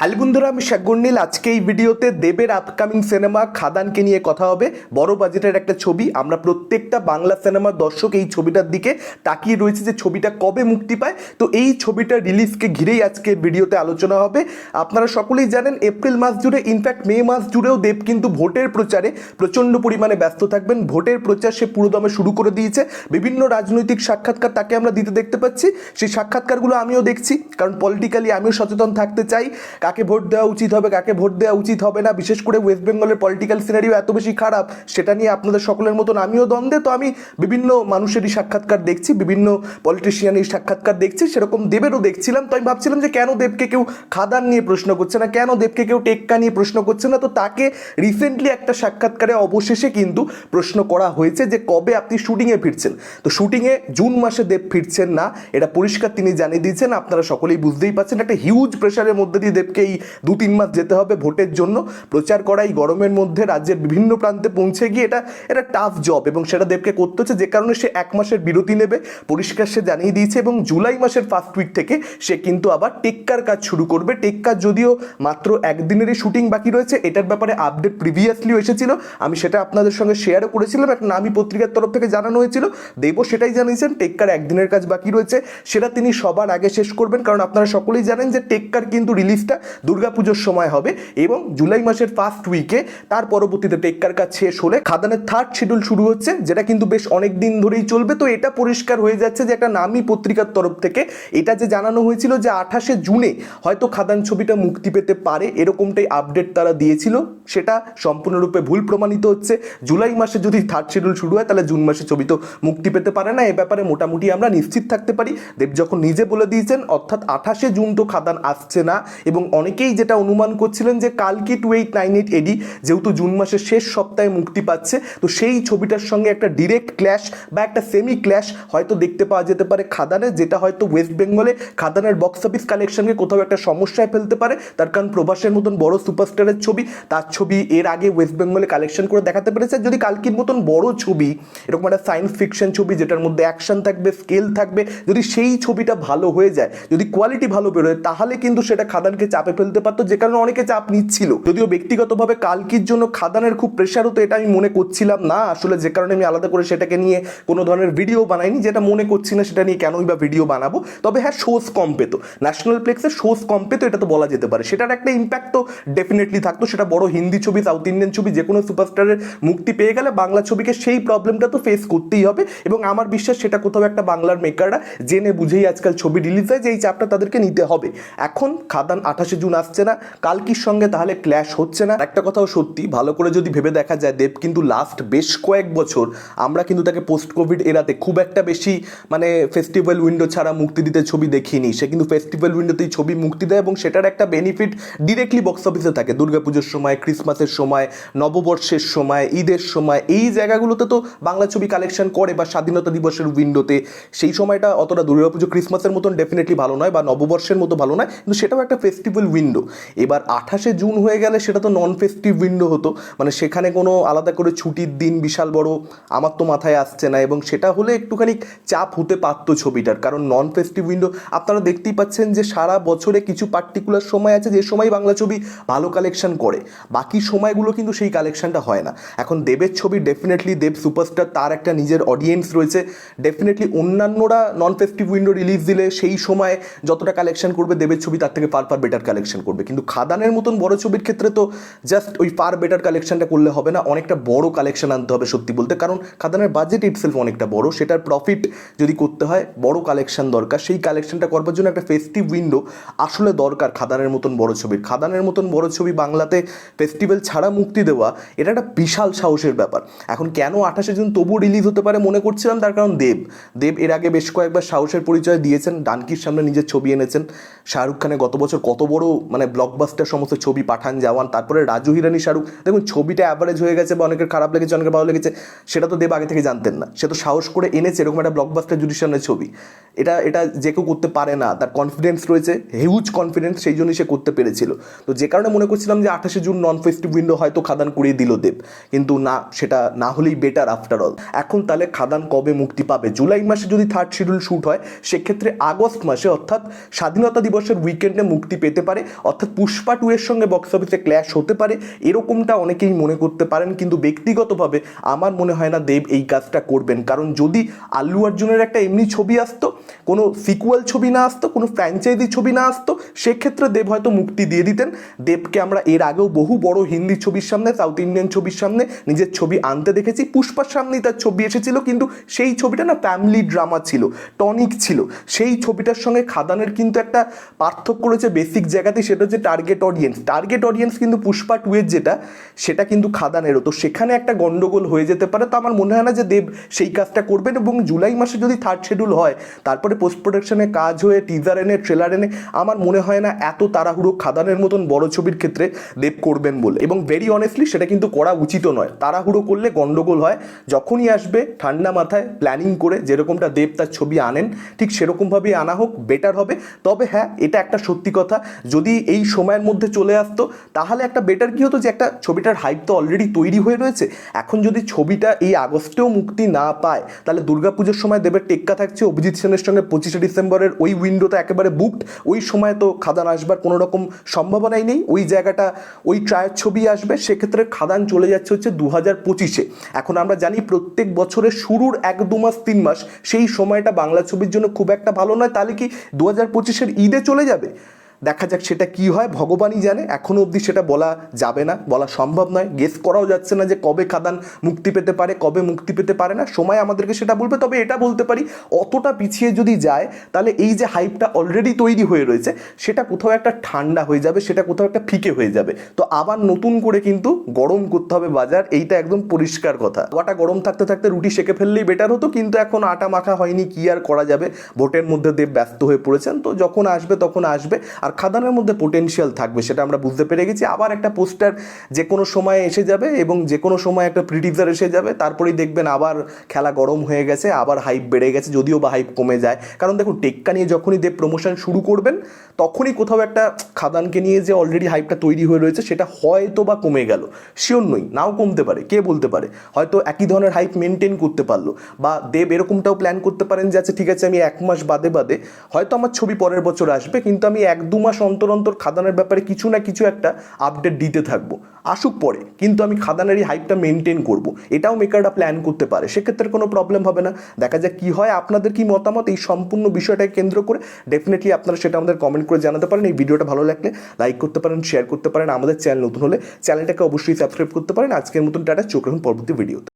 Hello বন্ধুরা, আমি শাগুন্নিল আজকে এই ভিডিওতে দেবের আপকামিং সিনেমা খাদানকে নিয়ে কথা হবে। বড় বাজেটের একটা ছবি। আমরা প্রত্যেকটা বাংলা সিনেমার দর্শক এই ছবিটার দিকে তাকিয়ে রয়েছে যে ছবিটা কবে মুক্তি পায়। তো এই ছবিটা রিলিজকে ঘিরেই আজকে ভিডিওতে আলোচনা হবে। আপনারা সকলেই জানেন, এপ্রিল মাস জুড়ে ইনফ্যাক্ট মে মাস জুড়েও দেব কিন্তু ভোটের প্রচারে প্রচণ্ড পরিমাণে ব্যস্ত থাকবেন। ভোটের প্রচার সে পুরোদমে শুরু করে দিয়েছে। বিভিন্ন রাজনৈতিক সাক্ষাৎকার তাকে আমরা দিতে দেখতে পাচ্ছি। সেই সাক্ষাৎকারগুলো আমিও দেখছি। কারণ পলিটিক্যালি আমিও সচেতন থাকতে চাই। কাকে ভোট দেওয়া উচিত হবে, কাকে ভোট দেওয়া উচিত হবে না? বিশেষ করে ওয়েস্ট বেঙ্গলের পলিটিক্যাল সিনারিও এত বেশি খারাপ, সেটা নিয়ে আপনাদের সকলের মতন আমিও দ্বন্দ্বে। তো আমি বিভিন্ন মানুষেরই সাক্ষাৎকার দেখছি, বিভিন্ন পলিটিশিয়ানের সাক্ষাৎকার দেখছি, সেরকম দেবেরও দেখছিলাম। তো আমি ভাবছিলাম যে কেন দেবকে কেউ খাদান নিয়ে প্রশ্ন করছে না, কেন দেবকে কেউ টেক্কা নিয়ে প্রশ্ন করছে না? তো তাকে রিসেন্টলি একটা সাক্ষাৎকারে অবশেষে কিন্তু প্রশ্ন করা হয়েছে যে কবে আপনি শুটিংয়ে ফিরছেন। তো শুটিংয়ে জুন মাসে দেব ফিরছেন না, এটা পরিষ্কার তিনি জানিয়ে দিয়েছেন, আপনারা সকলেই বুঝতেই পারছেন, একটা হিউজ প্রেশারের মধ্যে দিয়ে দেবকে এই দু তিন মাস যেতে হবে ভোটের জন্য। প্রচার করা এই গরমের মধ্যে রাজ্যের বিভিন্ন প্রান্তে পৌঁছে গিয়ে এটা এটা টাফ জব এবং সেটা দেবকে করতে হচ্ছে। যে কারণে সে এক মাসের বিরতি নেবে, পরিষ্কার সে জানিয়ে দিয়েছে এবং জুলাই মাসের ফার্স্ট উইক থেকে সে কিন্তু আবার টেক্কার কাজ শুরু করবে। টেক্কার যদিও মাত্র একদিনেরই শুটিং বাকি রয়েছে, এটার ব্যাপারে আপডেট প্রিভিয়াসলিও এসেছিল। আমি সেটা আপনাদের সঙ্গে শেয়ারও করেছিলাম একটা নামি পত্রিকার তরফ থেকে জানানো হয়েছিল। দেবও সেটাই জানিয়েছেন, টেক্কার একদিনের কাজ বাকি রয়েছে, সেটা তিনি সবার আগে শেষ করবেন। কারণ আপনারা সকলেই জানেন যে টেক্কার কিন্তু রিলিজটা দুর্গাপুজোর সময় হবে এবং জুলাই মাসের ফার্স্ট উইকে তার পরবর্তীতে টেক্কার কাজ শেষ হলে খাদানের থার্ড শিডিউল শুরু হচ্ছে, যেটা কিন্তু বেশ অনেক দিন ধরেই চলবে। তো এটা পরিষ্কার হয়ে যাচ্ছে যে একটা নামি পত্রিকার তরফ থেকে এটা যে জানানো হয়েছিল যে আঠাশে জুনে হয়তো খাদান ছবিটা মুক্তি পেতে পারে, এরকমটাই আপডেট তারা দিয়েছিল। সেটা সম্পূর্ণরূপে ভুল প্রমাণিত হচ্ছে। জুলাই মাসে যদি থার্ড শিডিউল শুরু হয়, তাহলে জুন মাসে ছবি তো মুক্তি পেতে পারে না। এ ব্যাপারে মোটামুটি আমরা নিশ্চিত থাকতে পারি। দেব যখন নিজে বলে দিয়েছেন, অর্থাৎ আঠাশে জুন তো খাদান আসছে না এবং অনেকেই যেটা অনুমান করছিলেন যে কালকি two eight nine eight AD যেহেতু জুন মাসের শেষ সপ্তাহে মুক্তি পাচ্ছে, তো সেই ছবিটার সঙ্গে একটা ডিরেক্ট ক্ল্যাশ বা একটা সেমি ক্ল্যাশ হয়তো দেখতে পাওয়া যেতে পারে খাদানে, যেটা হয়তো ওয়েস্ট বেঙ্গলে খাদানের বক্স অফিস কালেকশনকে কোথাও একটা সমস্যায় ফেলতে পারে। তার কারণ প্রভাসের মতন বড় সুপারস্টারের ছবি, তার ছবি এর আগে ওয়েস্ট বেঙ্গলে কালেকশন করে দেখাতে পেরেছে। যদি কালকির মতন বড় ছবি, এরকম একটা সায়েন্স ফিকশন ছবি যেটার মধ্যে অ্যাকশন থাকবে স্কেল থাকবে, যদি সেই ছবিটা ভালো হয়ে যায়, যদি কোয়ালিটি ভালো বেরোয়, তাহলে কিন্তু সেটা খাদানকে চাপে ফেলতে পারতো, যে কারণে অনেকে চাপ নিচ্ছিল। যদিও ব্যক্তিগতভাবে কালকির জন্য খাদানের খুব প্রেশার হতো, এটা আমি মনে করছিলাম না। আসলে যে কারণে আমি আলাদা করে সেটাকে নিয়ে কোনো ধরনের ভিডিও বানাইনি, যেটা মনে করছি না সেটা নিয়ে কেনই বা ভিডিও বানাবো। তবে হ্যাঁ শোজ কম পেতো। ন্যাশনাল প্লেক্সে শোজ কম পেতো, এটা তো বলা যেতে পারে। সেটার একটা ইম্প্যাক্ট তো ডেফিনেটলি থাকতো। সেটা বড় হিন্দি ছবি সাউথ ইন্ডিয়ান ছবি, যে কোনো সুপারস্টারের মুক্তি পেয়ে গেলে বাংলা ছবিকে সেই প্রবলেমটা তো ফেস করতেই হবে। এবং আমার বিশ্বাস সেটা কোথাও একটা বাংলার মেকাররা জেনে বুঝেই আজকাল ছবি রিলিজ হয় যে এই চাপটা তাদেরকে নিতে হবে। এখন খাদান আঠাশে জুন আসছে না, কালকির সঙ্গে তাহলে ক্ল্যাশ হচ্ছে না। একটা কথাও সত্যি, ভালো করে যদি ভেবে দেখা যায়, দেব কিন্তু লাস্ট বেশ কয়েক বছর আমরা কিন্তু তাকে পোস্ট কোভিড এরাতে খুব একটা বেশি মানে ফেস্টিভ্যাল উইন্ডো ছাড়া মুক্তি দিতে ছবি দেখিনি। সে কিন্তু ফেস্টিভ্যাল উইন্ডোতেই ছবি মুক্তি দেয় এবং সেটার একটা বেনিফিট ডিরেক্টলি বক্স অফিসে থাকে। দুর্গাপুজোর সময় ক্রিসমাসের সময়, নববর্ষের সময়, ঈদের সময়, এই জায়গাগুলোতে তো বাংলা ছবি কালেকশন করে বা স্বাধীনতা দিবসের উইন্ডোতে সেই সময়টা অতটা দুর্গাপুজো ক্রিসমাসের মতন ডেফিনেটলি ভালো নয় বা নববর্ষের মতো ভালো নয়, কিন্তু সেটাও একটা ফেস্টিভ্যাল উইন্ডো এবার আঠাশে জুন হয়ে গেলে সেটা তো নন ফেস্টিভ উইন্ডো হতো। মানে সেখানে কোনো আলাদা করে ছুটির দিন বিশাল বড় আমার তো মাথায় আসছে না এবং সেটা হলে একটুখানি চাপ হতে পারতো ছবিটার। কারণ নন ফেস্টিভ উইন্ডো আপনারা দেখতেই পাচ্ছেন যে সারা বছরে কিছু পার্টিকুলার সময় আছে, যে সময় বাংলা ছবি ভালো কালেকশন করে। বাকি সময়গুলো কিন্তু সেই কালেকশনটা হয় না। এখন দেবের ছবি ডেফিনেটলি দেব সুপারস্টার তার একটা নিজের অডিয়েন্স রয়েছে। ডেফিনেটলি অন্যান্যরা নন ফেস্টিভ উইন্ডো রিলিজ দিলে সেই সময় যতটা কালেকশন করবে দেবের ছবি, তার থেকে ফার ফার বেটার কালেকশন করবে। কিন্তু খাদানের মতন বড় ছবির ক্ষেত্রে তো জাস্ট ওই ফার বেটার কালেকশনটা করলে হবে না, অনেকটা বড় কালেকশন আনতে হবে সত্যি বলতে। কারণ খাদানের বাজেট ইটসেলফ অনেকটা বড়, সেটার প্রফিট যদি করতে হয়, বড় কালেকশন দরকার। সেই কালেকশনটা করবার জন্য একটা ফেস্টিভ উইন্ডো আসলে দরকার খাদানের মতন বড় ছবির। খাদানের মতন বড় ছবি বাংলাতে ফেস্টিভ্যাল ছাড়া মুক্তি দেওয়া, এটা একটা বিশাল সাহসের ব্যাপার। এখন কেন আঠাশে জুন তবু রিলিজ হতে পারে মনে করছিলাম, তার কারণ দেব। দেব এর আগে বেশ কয়েকবার সাহসের পরিচয় দিয়েছেন, ডানকির সামনে নিজের ছবি এনেছেন। শাহরুখ খানের গত বছর কত বড় মানে ব্লকবাস্টার সমস্ত ছবি, পাঠান যাওয়ান তারপরে রাজু, হিরানি, শাহরুখ। দেখুন, ছবিটা অ্যাভারেজ হয়ে গেছে বা অনেকের খারাপ লেগেছে, অনেকের ভালো লেগেছে, সেটা তো দেব আগে থেকে জানতেন না। সে তো সাহস করে এনেছে, এরকম একটা ব্লকবাস্টার সামনে ছবি। এটা এটা যে কেউ করতে পারে না, তার কনফিডেন্স রয়েছে হিউজ কনফিডেন্স সেই জন্যই সে করতে পেরেছিল। তো যে কারণে মনে করছিলাম যে আঠাশে জুন নন ফেস্টিভ উইন্ডো হয়তো খাদান করিয়ে দিল দেব। কিন্তু না, সেটা না হলেই বেটার আফটার অল এখন তাহলে খাদান কবে মুক্তি পাবে? জুলাই মাসে যদি থার্ড শিডিউল শ্যুট হয়, সেক্ষেত্রে আগস্ট মাসে অর্থাৎ স্বাধীনতা দিবসের উইকেন্ডে মুক্তি পেতে পারে, অর্থাৎ পুষ্পা টু এর সঙ্গে বক্স অফিসে ক্ল্যাশ হতে পারে, এরকমটা অনেকেই মনে করতে পারেন। কিন্তু ব্যক্তিগতভাবে আমার মনে হয় না দেব এই কাজটা করবেন। কারণ যদি আল্লু অর্জুনের একটা এমনি ছবি আসতো, কোনো সিকুয়াল ছবি না আসতো, কোনো ফ্র্যাঞ্চাইজি ছবি না আসতো, সেক্ষেত্রে দেব হয়তো মুক্তি দিয়ে দিতেন। দেবকে আমরা এর আগেও বহু বড় হিন্দি ছবির সামনে সাউথ ইন্ডিয়ান ছবির সামনে নিজের ছবি আনতে দেখেছি। পুষ্পার সামনেই তার ছবি এসেছিল, কিন্তু সেই ছবিটা না ফ্যামিলি ড্রামা ছিল টনিক ছিল। সেই ছবিটার সঙ্গে খাদানের কিন্তু একটা পার্থক্য রয়েছে বেসিক জায়গাতে সেটা হচ্ছে টার্গেট অডিয়েন্স টার্গেট অডিয়েন্স কিন্তু পুষ্পা টু এর যেটা, সেটা কিন্তু খাদানেরও। তো সেখানে একটা গন্ডগোল হয়ে যেতে পারে। তো আমার মনে হয় না যে দেব সেই কাজটা করবেন এবং জুলাই মাসে যদি থার্ড শেডিউল হয়, তারপরে পোস্ট প্রোডাকশনে কাজ হয়ে টিজার এনে ট্রেলার এনে, আমার মনে হয় না এত তাড়াহুড়ো খাদানের মতন বড় ছবির ক্ষেত্রে দেব করবেন বলে। এবং ভেরি অনেস্টলি সেটা কিন্তু করা উচিত নয়। তাড়াহুড়ো করলে গন্ডগোল হয়, যখনই আসবে ঠান্ডা মাথায় প্ল্যানিং করে যেরকমটা দেব তার ছবি আনেন, ঠিক সেরকমভাবেই আনা হোক বেটার হবে। তবে হ্যাঁ এটা একটা সত্যি কথা যদি এই সময়ের মধ্যে চলে আসতো, তাহলে একটা বেটার কি হতো যে একটা ছবিটার হাইপ তো অলরেডি তৈরি হয়ে রয়েছে। এখন যদি ছবিটা এই আগস্টেও মুক্তি না পায়, তাহলে দুর্গাপুজোর সময় দেবের টেক্কা থাকছে অভিজিৎ সেনের সঙ্গে পঁচিশে ডিসেম্বরের ওই উইন্ডোটা একেবারে বুকড ওই সময় তো খাদান আসবার কোনো রকম সম্ভাবনাই নেই। ওই জায়গাটা, ওই ট্রায়ের ছবি আসবে, সেক্ষেত্রে খাদান চলে যাচ্ছে হচ্ছে দু হাজার পঁচিশে। এখন আমরা জানি প্রত্যেক বছরের শুরুর এক, দু মাস, তিন মাস, সেই সময়টা বাংলা ছবির জন্য খুব একটা ভালো নয়। তাহলে কি দু হাজার পঁচিশের ঈদে চলে যাবে? দেখা যাক সেটা কি হয়। ভগবানই জানে এখনও অবধি সেটা বলা যাবে না, বলা সম্ভব নয়। গেস করাও যাচ্ছে না যে কবে খাদান মুক্তি পেতে পারে, কবে মুক্তি পেতে পারে না। সময় আমাদেরকে সেটা বলবে, তবে এটা বলতে পারি, অতটা পিছিয়ে যদি যায়, তাহলে এই যে হাইপটা অলরেডি তৈরি হয়ে রয়েছে, সেটা কোথাও একটা ঠান্ডা হয়ে যাবে, সেটা কোথাও একটা ফিকে হয়ে যাবে। তো আবার নতুন করে কিন্তু গরম করতে হবে বাজার, এইটা একদম পরিষ্কার কথা। ওটা গরম থাকতে থাকতে রুটি সেকে ফেললেই বেটার হতো, কিন্তু এখন আটা মাখা হয়নি, কি আর করা যাবে? ভোটের মধ্যে দেব ব্যস্ত হয়ে পড়েছেন, তো যখন আসবে তখন আসবে। আর খাদানের মধ্যে পোটেনশিয়াল থাকবে, সেটা আমরা বুঝতে পেরে গেছি। আবার একটা পোস্টার যে কোনো সময় এসে যাবে এবং যে কোনো সময় একটা প্রিটিজার এসে যাবে, তারপরেই দেখবেন আবার খেলা গরম হয়ে গেছে, আবার হাইপ বেড়ে গেছে, যদিও বা হাইপ কমে যায়। কারণ দেখুন, টেক্কা নিয়ে যখনই দেব প্রমোশন শুরু করবেন, তখনই কোথাও একটা খাদানকে নিয়ে যে অলরেডি হাইপটা তৈরি হয়ে রয়েছে, সেটা হয়তো বা কমে গেল। শিওর নই, নাও কমতে পারে, কে বলতে পারে? হয়তো একই ধরনের হাইপ মেনটেন করতে পারল, বা দেব এরকমটাও প্ল্যান করতে পারেন যে আচ্ছা ঠিক আছে, আমি এক মাস বাদে বাদে, হয়তো আমার ছবি পরের বছর আসবে, কিন্তু আমি এক দু মাস অন্তর অন্তর খাদানের ব্যাপারে কিছু না কিছু একটা আপডেট দিতে থাকব। আসুক পরে, কিন্তু আমি খাদানের এই হাইপটা মেনটেন করব। এটাও মেকাররা প্ল্যান করতে পারে, সেক্ষেত্রে কোনো প্রবলেম হবে না। দেখা যাক কী হয়, আপনাদের কি মতামত, এই সম্পূর্ণ বিষয়টাকে কেন্দ্র করে ডেফিনেটলি আপনারা সেটা আমাদের কমেন্ট করে জানাতে পারেন। এই ভিডিওটা ভালো লাগলে লাইক করতে পারেন শেয়ার করতে পারেন। আমাদের চ্যানেল নতুন হলে চ্যানেলটাকে অবশ্যই সাবস্ক্রাইব করতে পারেন। আজকের মতন টাটা, চোখ রাখুন পরবর্তী ভিডিওতে